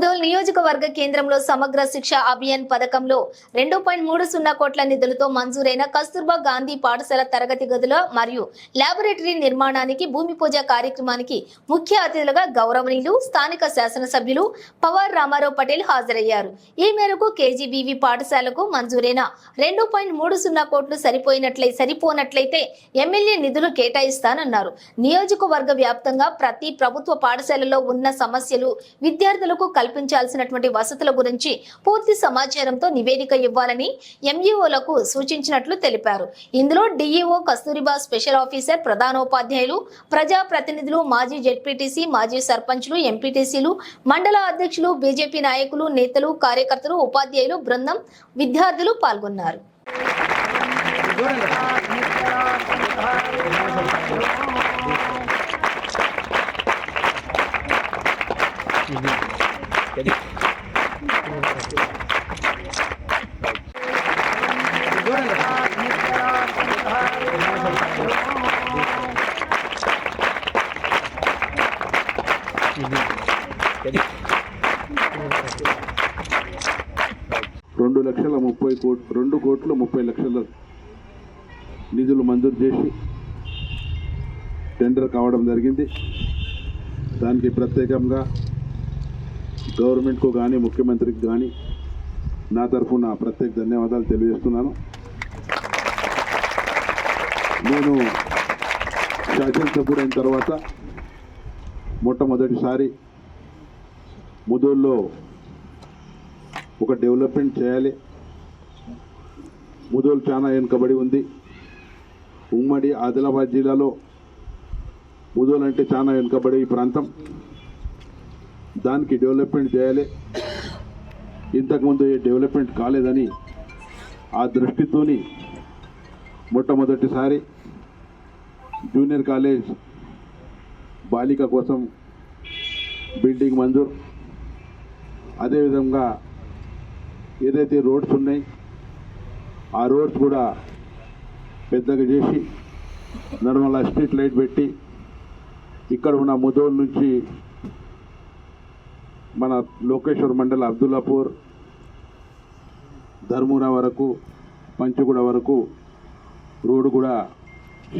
todo నియోజకవర్గ కేంద్రంలో సమగ్ర శిక్ష అభియాన్ పథకంలో రెండు పాయింట్ మూడు సున్నా కోట్ల నిధులతో మంజూరైన కస్తూర్బా గాంధీ పాఠశాల తరగతి గదుల మరియు ల్యాబొరేటరీ నిర్మాణానికి భూమి పూజ కార్యక్రమానికి ముఖ్య అతిథులుగా గౌరవనీయులు స్థానిక శాసనసభ్యులు పవార్ రామారావు పటేల్ హాజరయ్యారు. ఈ మేరకు కేజీబీవీ పాఠశాలకు మంజూరైన రెండు పాయింట్ మూడు సున్నా కోట్లు సరిపోయినట్లయి సరిపోనట్లయితే ఎమ్మెల్యే నిధులు కేటాయిస్తానన్నారు. నియోజకవర్గ వ్యాప్తంగా ప్రతి ప్రభుత్వ పాఠశాలలో ఉన్న సమస్యలు విద్యార్థులకు కల్పించాల్సినటువంటి వసతుల గురించి పూర్తి సమాచారంతో నివేదిక ఇవ్వాలని ఎంఈఓలకు సూచించినట్లు తెలిపారు. ఇందులో డిఈఓ కస్తూరిబా స్పెషల్ ఆఫీసర్ ప్రధానోపాధ్యాయులు ప్రజా ప్రతినిధులు మాజీ జెడ్పీటీసీ మాజీ సర్పంచ్లు ఎంపీటీసీలు మండల అధ్యక్షులు బీజేపీ నాయకులు నేతలు కార్యకర్తలు ఉపాధ్యాయులు బృందం విద్యార్థులు పాల్గొన్నారు. రెండు లక్షల ముప్పై కోట్ రెండు కోట్ల ముప్పై లక్షల నిధులు మంజూరు చేసి టెండర్ కావడం జరిగింది. దానికి ప్రత్యేకంగా గవర్నమెంట్కు కానీ ముఖ్యమంత్రికి కానీ నా తరఫున ప్రత్యేక ధన్యవాదాలు తెలియజేస్తున్నాను. నేను శాసనసభ్యుడైన తర్వాత మొట్టమొదటిసారి ముదూరులో ఒక డెవలప్మెంట్ చేయాలి. ముదోల్ చాలా వెనుకబడి ఉంది. ఉమ్మడి ఆదిలాబాద్ జిల్లాలో ముదోల్ అంటే చాలా వెనుకబడి ఈ ప్రాంతం. దానికి డెవలప్మెంట్ చేయాలి. ఇంతకుముందు ఏ డెవలప్మెంట్ కాలేదని ఆ దృష్టితోని మొట్టమొదటిసారి జూనియర్ కాలేజ్ బాలిక కోసం బిల్డింగ్ మంజూరు. అదేవిధంగా ఏదైతే రోడ్స్ ఉన్నాయి ఆ రోడ్స్ కూడా పెద్దగా చేసి నడమల స్ట్రీట్ లైట్ పెట్టి ఇక్కడ ఉన్న ముదోల్ నుంచి మన లోకేశ్వర్ మండల అబ్దుల్లాపూర్ ధర్మూర వరకు పంచగూడ వరకు రోడ్డు కూడా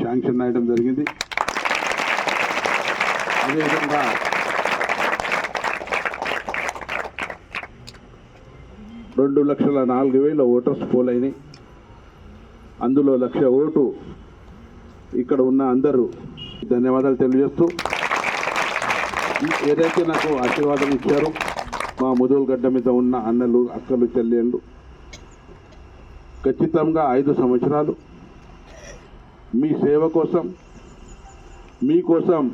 శాంక్షన్ అయ్యడం జరిగింది. అదేవిధంగా రెండు లక్షల నాలుగు వేల ఓటర్స్ పోలైనాయి. అందులో లక్ష ఓటు ఇక్కడ ఉన్న అందరూ ధన్యవాదాలు తెలియజేస్తూ ఏదైతే నాకు ఆశీర్వాదం ఇచ్చారో మా ముదులు గడ్డ మీద ఉన్న అన్నలు అక్కలు చెల్లెళ్ళు ఖచ్చితంగా ఐదు సంవత్సరాలు మీ సేవ కోసం మీకోసం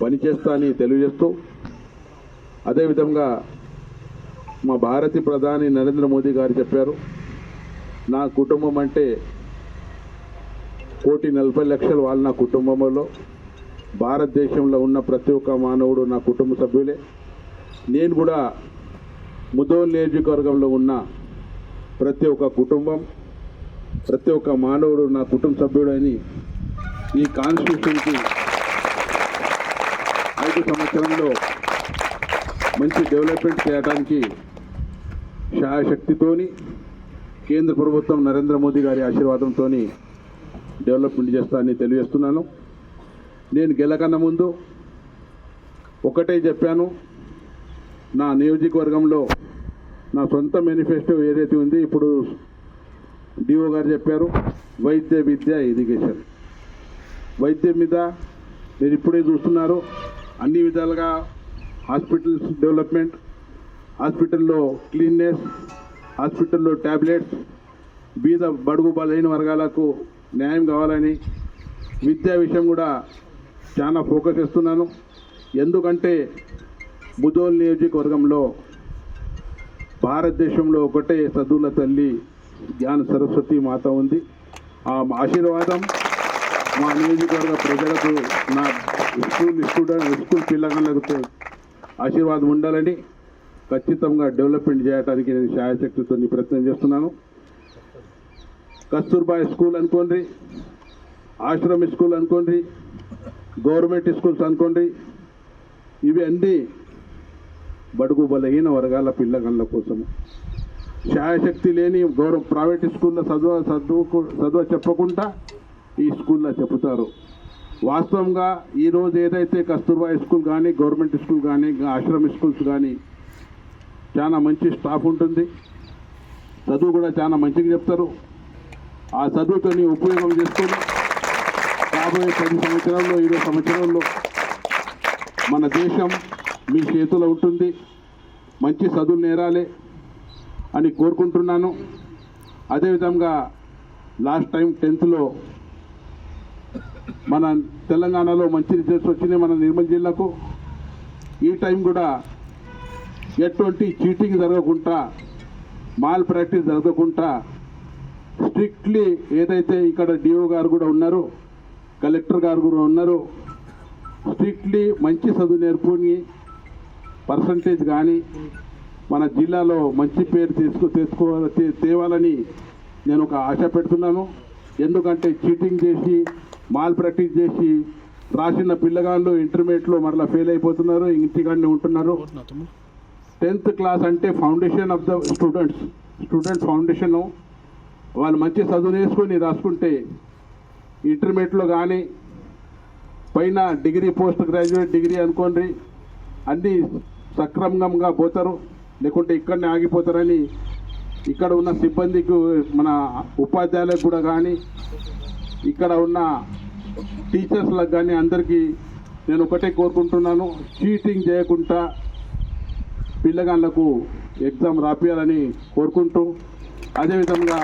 పనిచేస్తా అని తెలియజేస్తూ అదేవిధంగా మా భారతి ప్రధాని నరేంద్ర మోదీ గారు చెప్పారు నా కుటుంబం అంటే కోటి నలభై లక్షల వాళ్ళు నా కుటుంబంలో భారతదేశంలో ఉన్న ప్రతి ఒక్క మానవుడు నా కుటుంబ సభ్యులే. నేను కూడా ముదోల్ నియోజకవర్గంలో ఉన్న ప్రతి ఒక్క కుటుంబం ప్రతి ఒక్క మానవుడు నా కుటుంబ సభ్యుడని ఈ కాన్స్టిట్యూషన్కి ఐదు సంవత్సరంలో మంచి డెవలప్మెంట్ చేయడానికి శాయశక్తితోని కేంద్ర ప్రభుత్వం నరేంద్ర మోదీ గారి ఆశీర్వాదంతో డెవలప్మెంట్ చేస్తానని తెలియజేస్తున్నాను. నేను గెలకన్న ముందు ఒకటే చెప్పాను. నా నియోజకవర్గంలో నా సొంత మేనిఫెస్టో ఏదైతే ఉంది ఇప్పుడు డిఓ గారు చెప్పారు వైద్య విద్య ఎడ్యుకేషన్. వైద్యం మీద మీరు ఇప్పుడే చూస్తున్నారు అన్ని విధాలుగా హాస్పిటల్స్ డెవలప్మెంట్ హాస్పిటల్లో క్లీన్నెస్ హాస్పిటల్లో ట్యాబ్లెట్స్ బీద బడుగు బలైన వర్గాలకు న్యాయం కావాలని విద్యా విషయం కూడా చాలా ఫోకస్ చేస్తున్నాను. ఎందుకంటే ముదోల్ నియోజకవర్గంలో భారతదేశంలో ఒకటే చదువుల తల్లి జ్ఞాన సరస్వతి మాత ఉంది. ఆ ఆశీర్వాదం మా నియోజకవర్గ ప్రజలకు నా స్కూల్ స్టూడెంట్ స్కూల్ పిల్లలకు ఆశీర్వాదం ఉండాలని ఖచ్చితంగా డెవలప్మెంట్ చేయడానికి నేను శాయశక్తితో ప్రయత్నం చేస్తున్నాను. కస్తూర్బా స్కూల్ అనుకోండి ఆశ్రమ స్కూల్ అనుకోండి గవర్నమెంట్ స్కూల్స్ అనుకోండి ఇవి అన్నీ బడుగు బలహీన వర్గాల పిల్లగాళ్ళ కోసం ఛాయశక్తి లేని గౌరవ ప్రైవేట్ స్కూల్లో చదువు చదువుకు చదువు చెప్పకుండా ఈ స్కూల్లో చెబుతారు. వాస్తవంగా ఈరోజు ఏదైతే కస్తూర్బా స్కూల్ కానీ గవర్నమెంట్ స్కూల్ కానీ ఆశ్రమ స్కూల్స్ కానీ చాలా మంచి స్టాఫ్ ఉంటుంది. చదువు కూడా చాలా మంచిగా చెప్తారు. ఆ చదువుతోని ఉపయోగం చేసుకొని రాబోయే పది సంవత్సరాల్లో ఇరవై సంవత్సరాల్లో మన దేశం మీ చేతిలో ఉంటుంది. మంచి చదువు నేరాలి అని కోరుకుంటున్నాను. అదేవిధంగా లాస్ట్ టైం టెన్త్లో మన తెలంగాణలో మంచి రిజల్ట్స్ వచ్చినాయి మన నిర్మల్ జిల్లాకు. ఈ టైం కూడా ఎటువంటి చీటింగ్ జరగకుండా మాల్ ప్రాక్టీస్ జరగకుండా స్ట్రిక్ట్లీ ఏదైతే ఇక్కడ డిఓ గారు కూడా ఉన్నారు కలెక్టర్ గారు కూడా ఉన్నారు. స్ట్రిక్ట్లీ మంచి చదువు నేర్పుని పర్సంటేజ్ కానీ మన జిల్లాలో మంచి పేరు తీసుకు తెచ్చుకో తేవాలని నేను ఒక ఆశ పెడుతున్నాను. ఎందుకంటే చీటింగ్ చేసి మాల్ ప్రాక్టీస్ చేసి రాసిన పిల్లగాళ్ళు ఇంటర్మీడియట్లో మరలా ఫెయిల్ అయిపోతున్నారు ఇంటికాడనే ఉంటున్నారు. టెన్త్ క్లాస్ అంటే foundation of the students student foundation వాళ్ళు మంచి చదువు నేర్చుకొని రాసుకుంటే ఇంటర్మీడియట్లో కానీ పైన డిగ్రీ పోస్ట్ గ్రాడ్యుయేట్ డిగ్రీ అనుకోండి అన్నీ సక్రమంగా పోతారు లేకుంటే ఇక్కడనే ఆగిపోతారని ఇక్కడ ఉన్న సిబ్బందికి మన ఉపాధ్యాయులకు కూడా కానీ ఇక్కడ ఉన్న టీచర్స్లకు కానీ అందరికీ నేను ఒకటే కోరుకుంటున్నాను చీటింగ్ చేయకుండా పిల్లగాళ్ళకు ఎగ్జామ్ రాపియాలని కోరుకుంటూ అదేవిధంగా